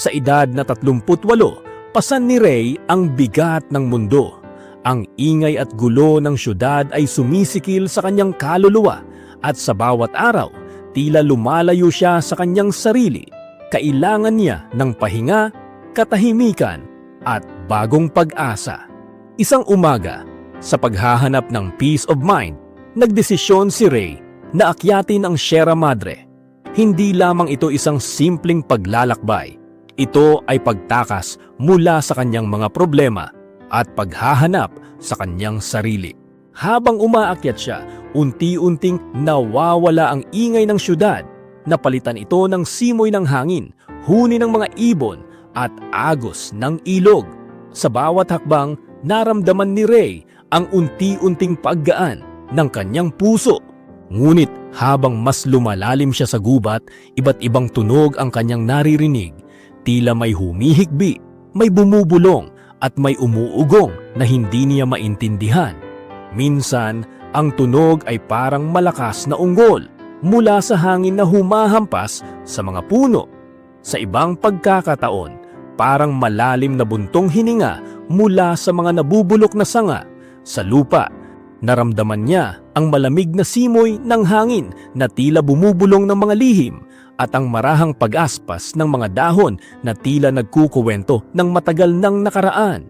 Sa edad na 38, pasan ni Ray ang bigat ng mundo. Ang ingay at gulo ng syudad ay sumisikil sa kanyang kaluluwa at sa bawat araw, tila lumalayo siya sa kanyang sarili. Kailangan niya ng pahinga, katahimikan at bagong pag-asa. Isang umaga, sa paghahanap ng peace of mind, nagdesisyon si Ray na akyatin ang Sierra Madre. Hindi lamang ito isang simpleng paglalakbay. Ito ay pagtakas mula sa kanyang mga problema at paghahanap sa kanyang sarili. Habang umaakyat siya, unti-unting nawawala ang ingay ng syudad. Napalitan ito ng simoy ng hangin, huni ng mga ibon at agos ng ilog. Sa bawat hakbang, naramdaman ni Ray ang unti-unting paggaan ng kanyang puso. Ngunit habang mas lumalalim siya sa gubat, iba't ibang tunog ang kanyang naririnig. Tila may humihigbi, may bumubulong at may umuugong na hindi niya maintindihan. Minsan, ang tunog ay parang malakas na unggol mula sa hangin na humahampas sa mga puno. Sa ibang pagkakataon, parang malalim na buntong hininga mula sa mga nabubulok na sanga sa lupa. Naramdaman niya ang malamig na simoy ng hangin na tila bumubulong ng mga lihim at ang marahang pag-aspas ng mga dahon na tila nagkukuwento ng matagal ng nakaraan.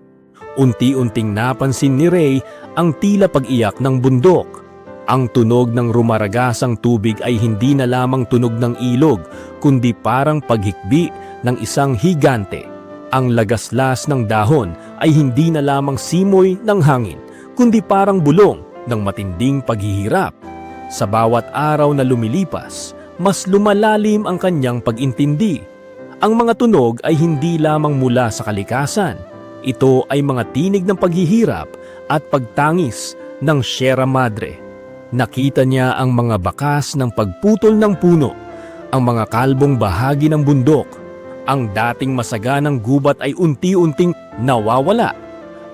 Unti-unting napansin ni Ray ang tila pag-iyak ng bundok. Ang tunog ng rumaragasang tubig ay hindi na lamang tunog ng ilog, kundi parang paghikbi ng isang higante. Ang lagaslas ng dahon ay hindi na lamang simoy ng hangin, kundi parang bulong ng matinding paghihirap. Sa bawat araw na lumilipas, mas lumalalim ang kanyang pag-intindi. Ang mga tunog ay hindi lamang mula sa kalikasan. Ito ay mga tinig ng paghihirap at pagtangis ng Sierra Madre. Nakita niya ang mga bakas ng pagputol ng puno, ang mga kalbong bahagi ng bundok. Ang dating masaganang gubat ay unti-unting nawawala.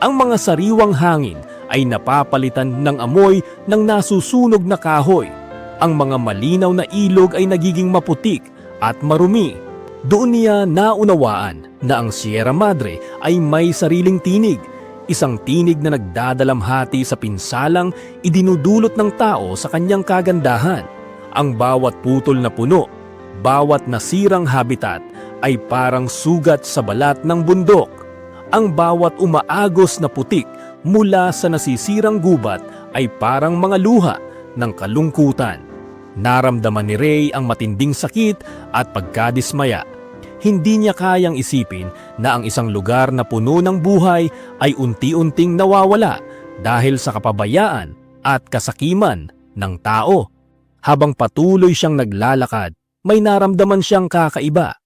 Ang mga sariwang hangin ay napapalitan ng amoy ng nasusunog na kahoy. Ang mga malinaw na ilog ay nagiging maputik at marumi. Doon niya naunawaan na ang Sierra Madre ay may sariling tinig, isang tinig na nagdadalamhati sa pinsalang idinudulot ng tao sa kanyang kagandahan. Ang bawat putol na puno, bawat nasirang habitat ay parang sugat sa balat ng bundok. Ang bawat umaagos na putik mula sa nasisirang gubat ay parang mga luha ng kalungkutan. Naramdaman ni Ray ang matinding sakit at pagkadismaya. Hindi niya kayang isipin na ang isang lugar na puno ng buhay ay unti-unting nawawala dahil sa kapabayaan at kasakiman ng tao. Habang patuloy siyang naglalakad, may naramdaman siyang kakaiba.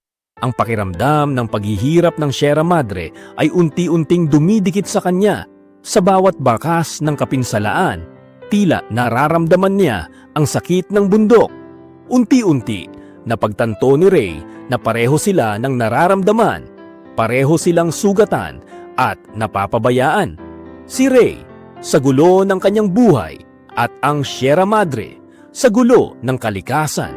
Ang pakiramdam ng paghihirap ng Sierra Madre ay unti-unting dumidikit sa kanya sa bawat bakas ng kapinsalaan. Tila nararamdaman niya ang sakit ng bundok. Unti-unti, napagtanto ni Ray na pareho sila ng nararamdaman, pareho silang sugatan at napapabayaan. Si Ray sa gulo ng kanyang buhay at ang Sierra Madre sa gulo ng kalikasan.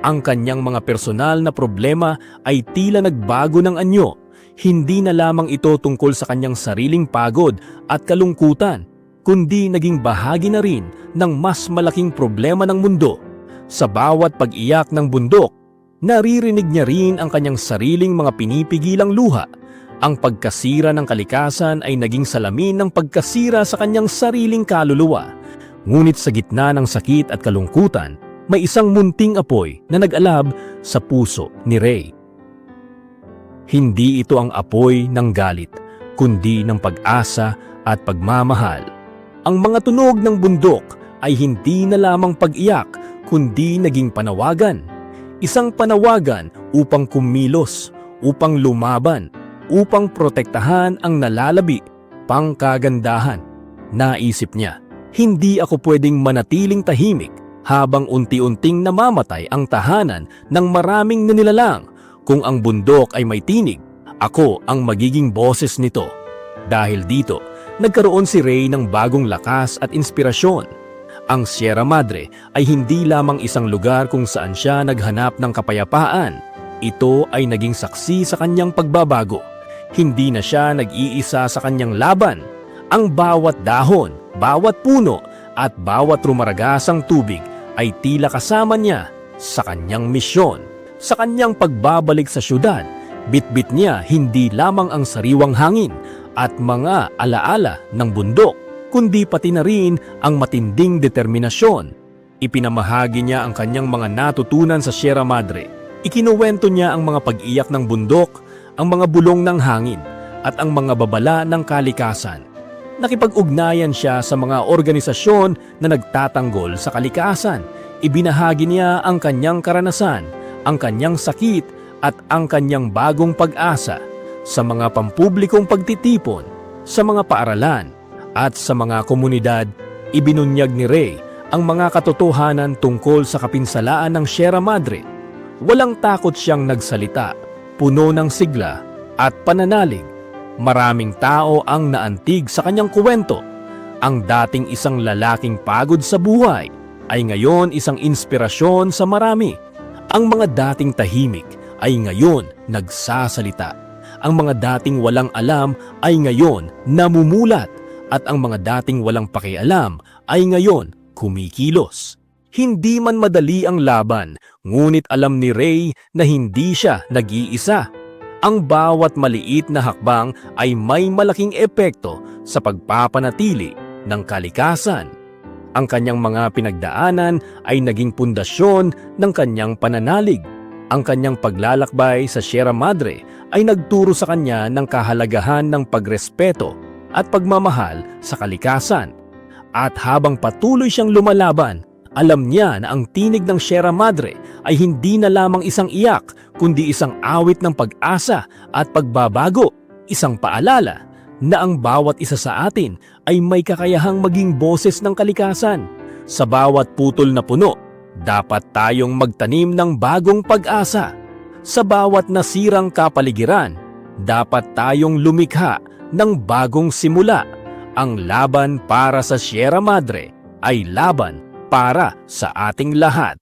Ang kanyang mga personal na problema ay tila nagbago ng anyo. Hindi na lamang ito tungkol sa kanyang sariling pagod at kalungkutan, kundi naging bahagi na rin ng mas malaking problema ng mundo. Sa bawat pag-iyak ng bundok, naririnig niya rin ang kanyang sariling mga pinipigilang luha. Ang pagkasira ng kalikasan ay naging salamin ng pagkasira sa kanyang sariling kaluluwa. Ngunit sa gitna ng sakit at kalungkutan, may isang munting apoy na nag-alab sa puso ni Ray. Hindi ito ang apoy ng galit, kundi ng pag-asa at pagmamahal. Ang mga tunog ng bundok ay hindi na lamang pag-iyak, kundi naging panawagan. Isang panawagan upang kumilos, upang lumaban, upang protektahan ang nalalabi, pangkagandahan. Naisip niya, hindi ako pwedeng manatiling tahimik habang unti-unting namamatay ang tahanan ng maraming nanilalang. Kung ang bundok ay may tinig, ako ang magiging boses nito. Dahil dito, nagkaroon si Ray ng bagong lakas at inspirasyon. Ang Sierra Madre ay hindi lamang isang lugar kung saan siya naghanap ng kapayapaan. ito ay naging saksi sa kanyang pagbabago. Hindi na siya nag-iisa sa kanyang laban. Ang bawat dahon, bawat puno, at bawat rumaragasang tubig ay tila kasama niya sa kanyang misyon. Sa kanyang pagbabalik sa syudad, bitbit niya hindi lamang ang sariwang hangin at mga alaala ng bundok, kundi pati na rin ang matinding determinasyon. Ipinamahagi niya ang kanyang mga natutunan sa Sierra Madre. Ikinuwento niya ang mga pag-iyak ng bundok, ang mga bulong ng hangin, at ang mga babala ng kalikasan. Nakipag-ugnayan siya sa mga organisasyon na nagtatanggol sa kalikasan. Ibinahagi niya ang kanyang karanasan, ang kanyang sakit at ang kanyang bagong pag-asa sa mga pampublikong pagtitipon, sa mga paaralan at sa mga komunidad. Ibinunyag ni Ray ang mga katotohanan tungkol sa kapinsalaan ng Sierra Madre. Walang takot siyang nagsalita, puno ng sigla at pananalig. Maraming tao ang naantig sa kanyang kuwento. Ang dating isang lalaking pagod sa buhay ay ngayon isang inspirasyon sa marami. Ang mga dating tahimik ay ngayon nagsasalita. Ang mga dating walang alam ay ngayon namumulat at ang mga dating walang pakialam ay ngayon kumikilos. Hindi man madali ang laban, ngunit alam ni Ray na hindi siya nag-iisa. Ang bawat maliit na hakbang ay may malaking epekto sa pagpapanatili ng kalikasan. Ang kanyang mga pinagdaanan ay naging pundasyon ng kanyang pananalig. Ang kanyang paglalakbay sa Sierra Madre ay nagturo sa kanya ng kahalagahan ng pagrespeto at pagmamahal sa kalikasan. At habang patuloy siyang lumalaban, alam niya na ang tinig ng Sierra Madre ay hindi na lamang isang iyak, kundi isang awit ng pag-asa at pagbabago, isang paalala na ang bawat isa sa atin ay may kakayahang maging boses ng kalikasan. Sa bawat putol na puno, dapat tayong magtanim ng bagong pag-asa. Sa bawat nasirang kapaligiran, dapat tayong lumikha ng bagong simula. Ang laban para sa Sierra Madre ay laban para sa ating lahat.